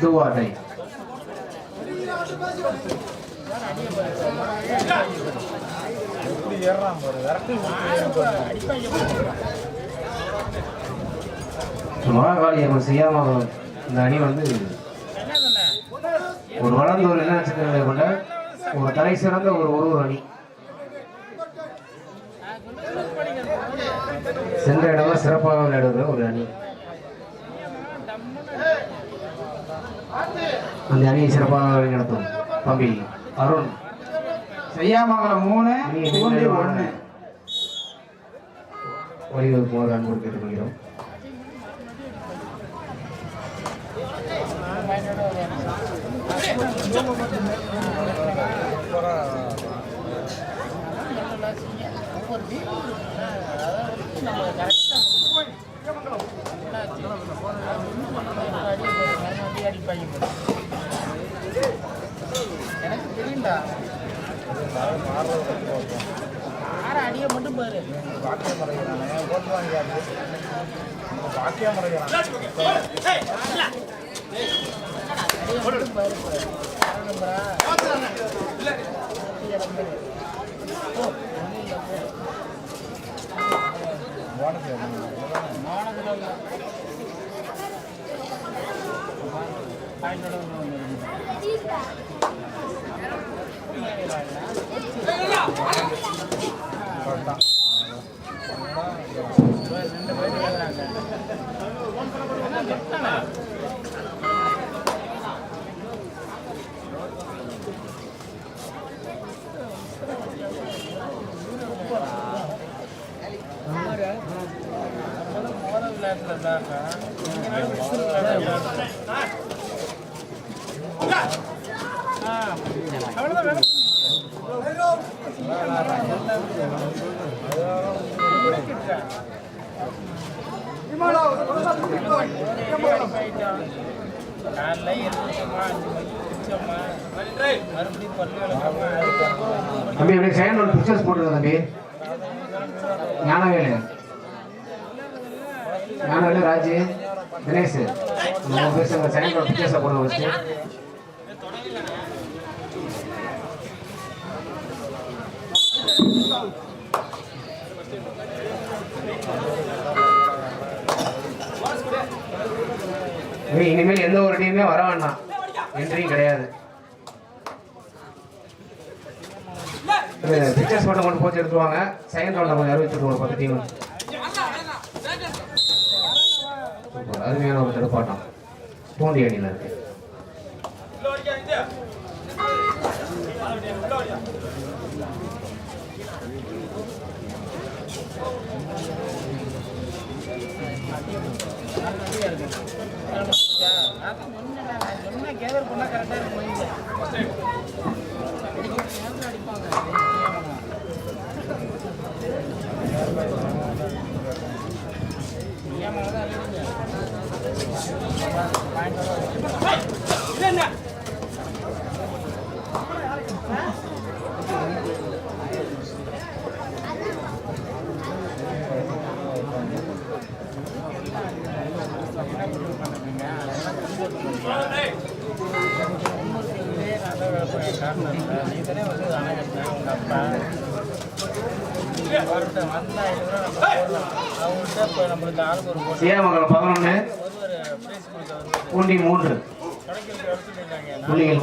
Two or die Mahakaliamman செய்யாம இந்த அணி வந்து ஒரு வளர்ந்த ஒரு என்ன நட்சத்திரங்களை கொண்ட ஒரு தலை சிறந்த ஒரு ஒரு ஒரு அணி. சென்ற இடமா சிறப்பாக விளையாடுகிற ஒரு அணி. அந்த அணியை சிறப்பாக வழிநடத்தும் தம்பி அருண். செய்யாமங்கலம் மூணு பூண்டி என்ன ஒண்ணு வழிவகுக்குமாறு அன்போடு கேட்டுக்கொள்கிறோம். எனக்கு தெரியும்டா ஆறு அடியை மட்டும் பாரு. அடியை மட்டும் பாரு நம்பரா காலைல எழுந்திரிச்சோமா அஞ்சு மணிக்கு குடிச்சோமா மறுபடியும் பல்லு விளக்கமா அதுக்கப்புறம் தம்பி அப்படியே சைன் ஒன்று பிக்சர்ஸ் போட்டுருங்க தம்பி. ஞானவேலு. ஞானவேலு ராஜு தினேஷ் நம்ம பேசுங்க சைன் ஒன்று பிக்சர்ஸை போடுங்க வச்சு you. இனிமேல் எந்த ஒரு டீமே வர வேண்டாம். என்ட்ரியும் கிடையாது. பிக்சர்ஸ் மட்டும் கொண்டு போச்சு எடுத்துருவாங்க. செகண்ட் ரவுண்ட்ல கொஞ்சம் அறிவிச்சுட்டு பத்து டீம் அருமையான ஒரு தடுப்பாட்டம். பூண்டி அணியில் இருக்கு. என்ன கேதர் பண்ணால் கரெக்டாக இருக்கும் நீங்களே வந்து அணை கட்டினேன் உங்க அப்பா அவர்கிட்ட வந்தா அவங்கள்ட்ட இப்போ நம்மளுக்கு ஆளுக்கு ஒரு போட்டு செய்யாமங்கலம் பதினொன்று ஒருவர் பிரைஸ் கொடுக்க வருவார் பூண்டி மூன்று கடைக்கு எடுத்துட்டு இருக்காங்க புள்ளிகள் முன்னிலையில் செய்யாமங்கலம் முதலாளியா அப்படின்றவங்க வேலை முடிஞ்சிடும் நான் பூண்டி மூன்று. எனக்கு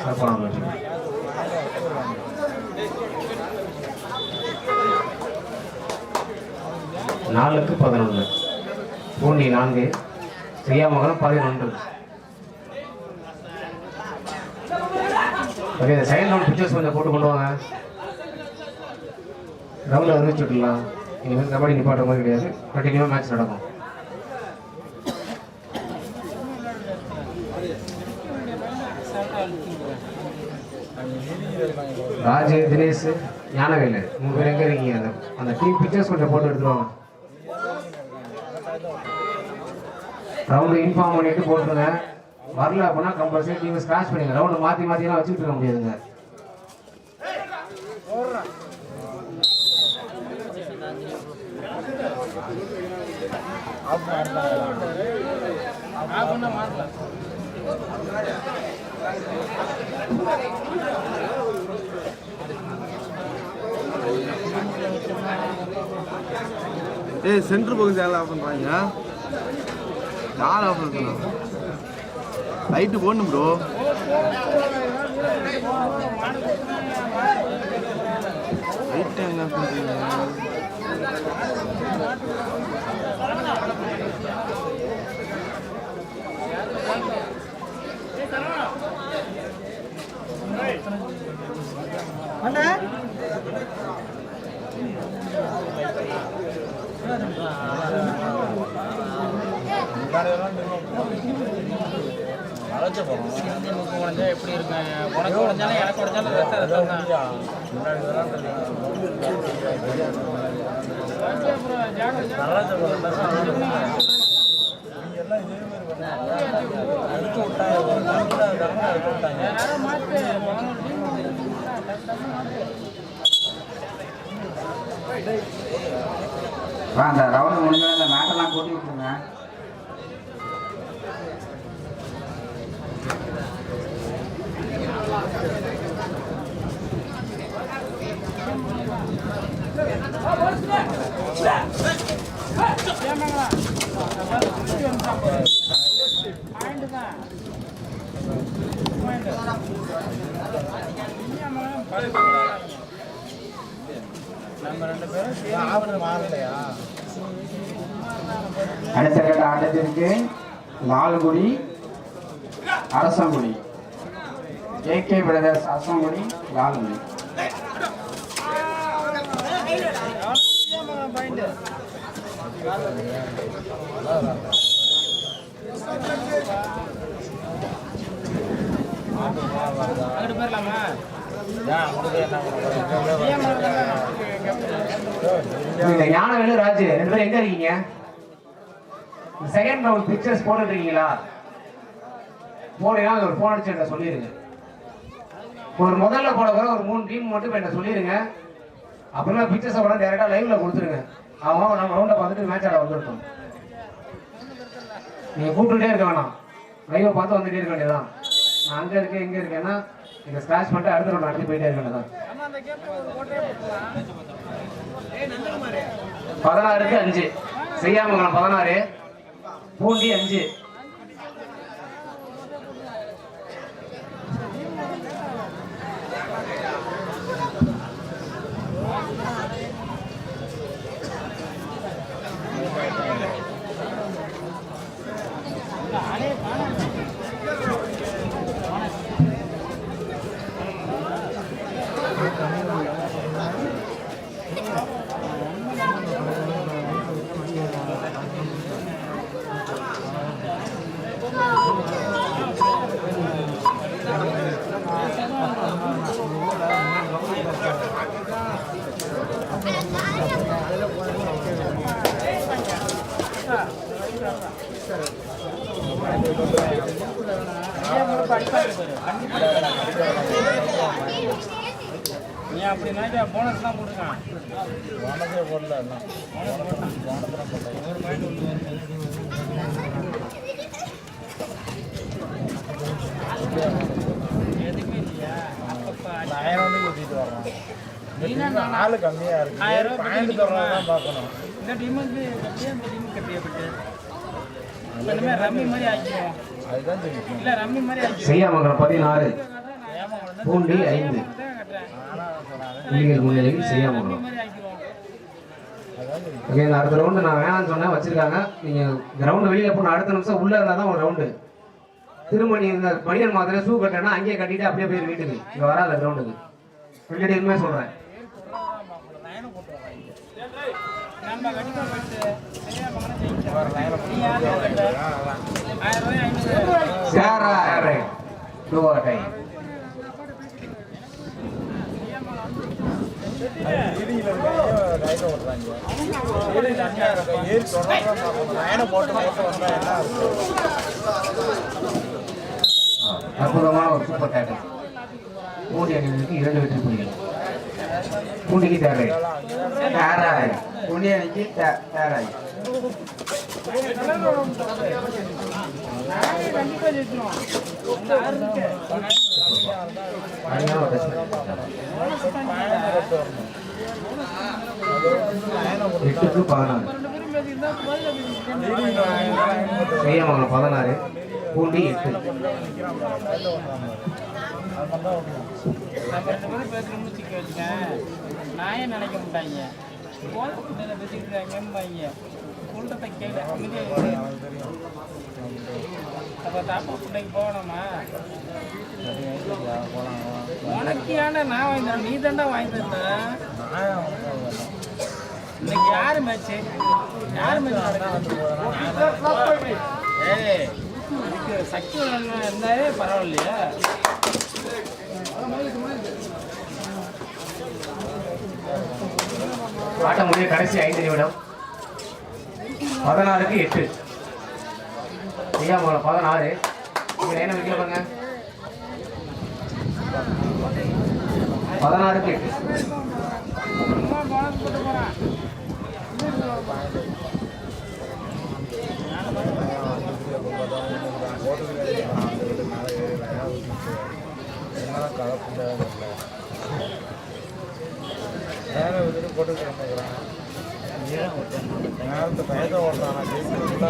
சிறப்பான வெற்றி நாலுக்கு பதினொன்று பூண்டி நான்கு. செய்யாமங்கலம் பதினொன்று. ஓகே இந்த செகண்ட் ரவுண்ட் பிக்சர்ஸ் கொஞ்சம் போட்டு கொண்டு வாங்க. ரவுண்டில் அறிவிச்சு விட்டுலாம் இனிமேல் கபடி நிப்பாட்டுற மாதிரி கிடையாது. கண்டினியூவாக மேட்ச் நடக்கும். ராஜு தினேஷ் ஞானவேலு மூணு பேர் எங்கே இருக்கீங்க? அந்த அந்த டீம் பிக்சர்ஸ் கொஞ்சம் போட்டு எடுத்துருவாங்க ரவுண்டு இன்ஃபார்ம் பண்ணிட்டு போட்டுருங்க. வரல அப்படின்னா கம்பல்சரி டீம் ஸ்கிராச் பண்ணிங்க ரவுண்டு மாற்றி மாற்றிலாம் வச்சுட்டு இருக்க முடியாதுங்க. ஏய் சென்டர் பக்கம் சேனல் ஆஃப் பண்ணுறாங்க யார் ஆஃப் பண்ணுறாங்க லைட்டு போடணும் ப்ரோ லைட்டு எங்க பண்ணுறீங்க அழைச்ச போகிறோம் உடஞ்சா எப்படி இருக்கும்? உனக்கு உடஞ்சாலும் எனக்கு உடஞ்சாலும் ரத்த ரத்தம் தான். அந்த ரவுண்ட் முடிஞ்சா இந்த மேட்டெல்லாம் கூட்டி விட்டுருங்க நம்ம ரெண்டு பேரும் சேர்ந்து மாறலையா அடுத்த ஆட்டத்திற்கு Lalgudi Arasangudi. K brothers Arasangudi Lalgudi point அங்கிட்டு போயிடலாமா இந்த ஞானவேலு ராஜு ரெண்டு பேரும் எங்க இருக்கீங்க? செகண்ட் ரவுண்ட் பிக்சர்ஸ் போட்டுட்டு இருக்கீங்களா போனீங்கன்னா ஒரு ஃபோன் அடிச்சு என்கிட்ட சொல்லிடுங்க ஒரு முதல்ல போட ஒரு மூணு டீம் மட்டும் என்கிட்ட சொல்லிடுங்க அப்புறமா பிக்சர்ஸை கூட டேரெக்டாக லைவில் கொடுத்துருங்க. அவன் நம்ம ரவுண்டை பார்த்துட்டு மேட்ச் ஆட வந்துருக்கோம் நீங்க கூப்பிட்டுட்டே இருக்க வேணாம். லைவை பார்த்து வந்துட்டே இருக்க வேண்டியதான் நான் அங்க இருக்கேன் இங்கே இருக்கேன்னா நீங்க ஸ்கிராச் பண்ணிட்டு அடுத்த ரவுண்ட் நடத்தி போயிட்டே இருக்க வேண்டியதான் பதினாறுக்கு அஞ்சு. செய்யாமங்கலம் பதினாறு. பூண்டி அஞ்சு. நீ அப்படி நினைக்கிற போனஸ்லாம் போட்டுருக்கான் போனஸே போடல எதுவுமே இல்லையா? அப்பப்போ. ஆயிரம் வந்து ஊற்றிட்டு வர்றான் ஆளு கம்மியாக இருக்கு. ஆயிரம் ரூபாய் பாயிண்ட் பிடிக்க தரலாம் தான் பார்க்கணும். இந்த டீம் வந்து அப்படியே அந்த டீம் கட்டியப்பட்டு. இனிமேல் ரம்மி மாதிரி ஆக்கிடுவோம் அதுதான் தெரியும் இல்லை ரம்மி மாதிரி ஆக்கிடுவோம் செய்யாமங்கலம் பதினாறு. பூண்டி ஐந்து. புள்ளிகள் முன்னிலையில் செய்யாமங்கலம் ஓகே அடுத்த ரவுண்டு நான் வேணாம்னு சொன்னேன் வச்சிருக்காங்க. நீங்க கிரவுண்டு வெளியில போன அடுத்த நிமிஷம் உள்ள இருந்தா தான் ஒரு ரவுண்டு திரும்ப நீ இந்த மாத்திரை ஷூ கட்டனா அங்கேயே கட்டிட்டு அப்படியே போயிரு வீட்டுக்கு. இங்க வராத கிரவுண்டுக்கு ரெண்டு டீமுமே சொல்றேன். இருக்கும் அற்புதமான ஒரு சூப்பர் டேக்கல் பூண்டி அணிகளுக்கு இரண்டு வெற்றி புள்ளிகள். பூண்டிக்கு தேவை தேராய் பூண்டி அணிக்கு தே- தேராய் நாளைக்கு கண்டிப்பா ஜெயிச்சிருவோம். இந்த ஆறு இருக்கு. அருமையான ஒரு டச் எட்டுக்கு பதினாறு பதினாறு பூண்டி எட்டு நம்ம ரெண்டு பேரும் பேசுறோம்னு வச்சுக்க வச்சுக்கேன். நான் ஏன் நினைக்க மாட்டாங்க போல பிள்ளைல பேசிக்கிட்டு இருக்காங்கம்பாங்க. சொல்றதை கேளு, அமைதியா இரு. அப்ப தாப்பா பிள்ளைக்கு போகணுமா உனக்கு ஏன்டா நான் வாங்கி தரேன் நீ தாண்டா வாங்கி தந்த இன்னைக்கு யாரு மேட்ச் யாரு மேட்ச் ஏய் இதுக்கு சக்தி வேணும்னா இருந்தாலே பரவாயில்லையா ஆட்டம் முடிய கடைசி ஐந்து நிமிடம். பதினாறுக்கு எட்டு. செய்யாமங்கலம் பதினாறு. நீங்கள் என்ன வைக்கல பாருங்க. பதினாறுக்கு எட்டு. கலப்பு போட்டு கிடந்துக்கிறான் நேரத்தை பயத்தை ஓடுறான் ஜெயிக்கிறதுல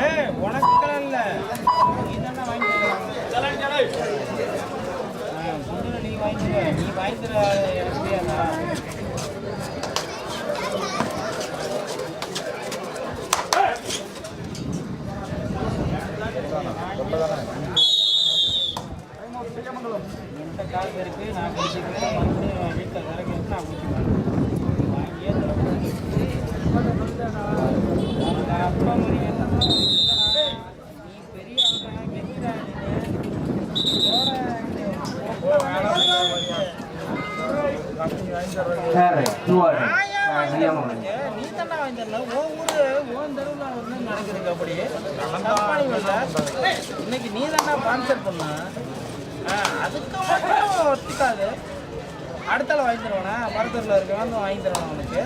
ஏய் உனக்கெல்லாம் இல்ல. நீ தானே வாங்கி தருவாங்க பொண்ணுல நீ வாங்கி தர நீ வாங்கி தர எனக்கு தெரியாதா எந்த கால் பேருக்கு நான் குடிச்சிக்கிறேன் மறுபடியும் வீட்டில் விறகு எடுத்து நான் குடிச்சிக்கிறேன் வாங்கியே தரேன் உனக்கு அப்பா மணி என்னமோ இருக்குடா. நீ பெரிய ஆளா, கெத்துடா நீனு. போடா, கம்மி வாங்கி தர்றது சரி டூவா டை நான் ஏன் வாங்கி செய்யாமங்கலம் தரேன்? நீ தானே வாங்கி தரல. உன் ஊரு, உன் தெருவுல வந்து நடக்குது கபடி. தப்பா நீ வரல. இன்னைக்கு நீ தானே ஸ்பான்சர் பண்ண அதுக்கு மட்டும் ஒத்துக்காது. அடுத்த வாங்கி தருவானா? மருத்தூரில் இருக்கவன் வந்து வாங்கி தருவான் உனக்கு?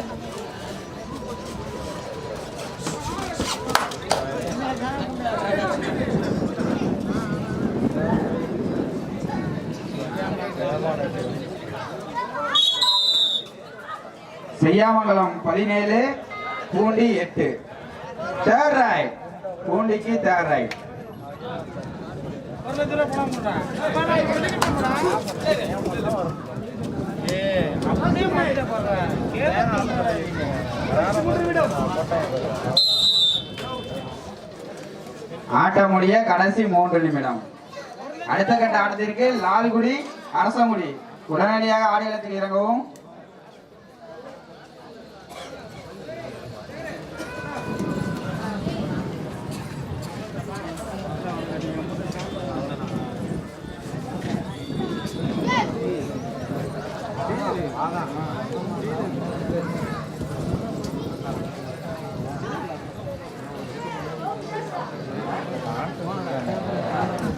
செய்யாமங்கலம் பதினேழு பூண்டி எட்டு. தேர்ட் ரைட் பூண்டிக்கு தேர்ட் ரைட் ஆட்டம் முடிய கடைசி மூன்று நிமிடம். அடுத்த கட்ட ஆட்டத்திற்கு லால்குடி அரசங்குடி உடனடியாக ஆடியலத்தில் இறங்கவும்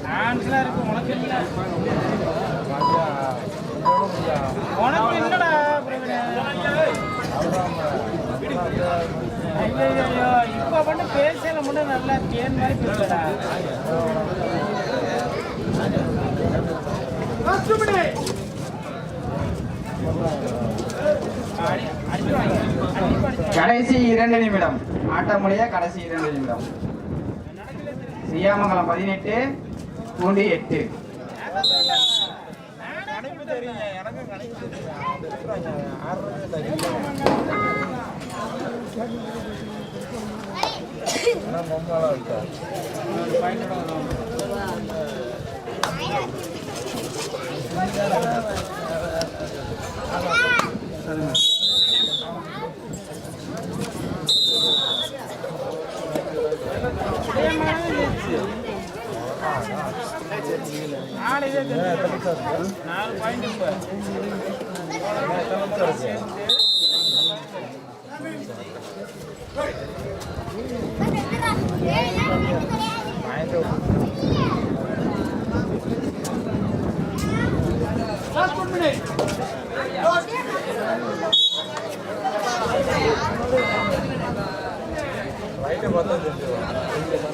டான்ஸ்லாம் இருக்கு உனக்கு இல்லை உனக்கு என்னடா ஐயோ ஐயோ இப்போ மட்டும் பேசல மட்டும் நல்லா தேன் மாதிரி பேசுடா அடி அடிச்சு வாங்க அடிச்சு அடிச்சு கடைசி இரண்டு நிமிடம். ஆட்டமுடைய கடைசி இரண்டு நிமிடம். சியாமங்கலம் பதினெட்டு பூண்டி எட்டு. கணக்கு தெரியுங்க பார்த்தா தெரிஞ்சுக்கலாம்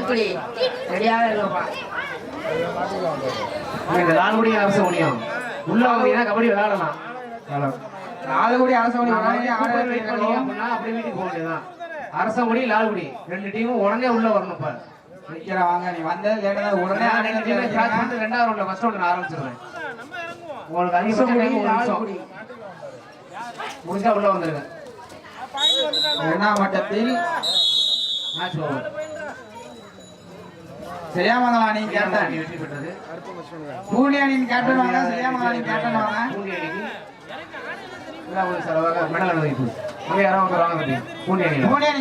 லால்குடி ரெடியாக இருக்கப்பா பாரு இந்த முடியும் அரசு முடியும் உள்ள வந்தீங்கன்னா கபடி விளையாடலாம். நாலு கோடி அரசு அப்படியே வீட்டுக்கு போக வேண்டியதுதான். அரசங்குடி லால்குடி ரெண்டு டீமும் உடனே உள்ள வரணும் இப்ப. நிக்கிற வாங்க நீ வந்தது லேட்டா உடனே ரெண்டாவது ரவுண்ட்ல ஃபர்ஸ்ட் ரவுண்ட் நான் உங்களுக்கு ஒரு நிமிஷம். முடிஞ்சா உள்ள வந்துருங்க இரண்டாம் மட்டத்தில் மேட்ச் ஓவர் செய்யாமங்கலம் அணி கேப்டன் வெற்றி பெற்றது. பூண்டி அணியின் கேப்டன் வாங்க செய்யாமங்கலம் அணி கேப்டன் வாங்க. பூண்டி அணிக்கு விழாவில் செலவாக மெடல் அனுமதிப்பு அங்கே யாராவது வந்து வாங்க பூண்டி அணியில் பூண்டி அணி